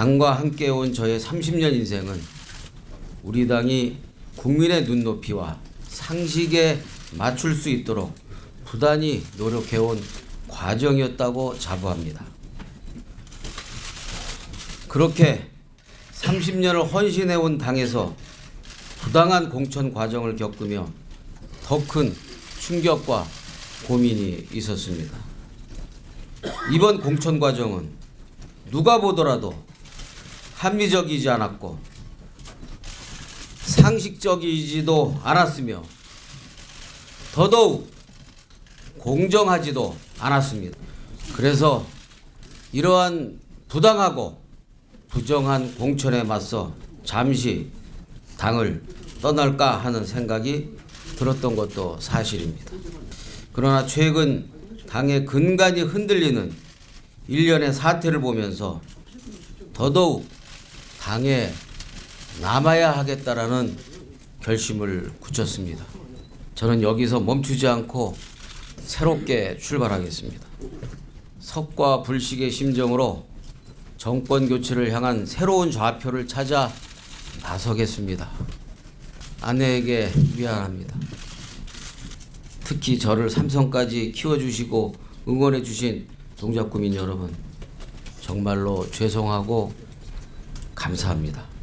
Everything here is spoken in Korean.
당과 함께 온 저의 30년 인생은 우리 당이 국민의 눈높이와 상식에 맞출 수 있도록 부단히 노력해온 과정이었다고 자부합니다. 그렇게 30년을 헌신해온 당에서 부당한 공천 과정을 겪으며 더 큰 충격과 고민이 있었습니다. 이번 공천 과정은 누가 보더라도 합리적이지 않았고 상식적이지도 않았으며 더더욱 공정하지도 않았습니다. 그래서 이러한 부당하고 부정한 공천에 맞서 잠시 당을 떠날까 하는 생각이 들었던 것도 사실입니다. 그러나 최근 당의 근간이 흔들리는 일련의 사태를 보면서 더더욱 당에 남아야 하겠다라는 결심을 굳혔습니다. 저는 여기서 멈추지 않고 새롭게 출발하겠습니다. 석과 불식의 심정으로 정권 교체를 향한 새로운 좌표를 찾아 나서겠습니다. 아내에게 미안합니다. 특히 저를 삼성까지 키워주시고 응원해주신 동작구민 여러분 정말로 죄송하고 감사합니다.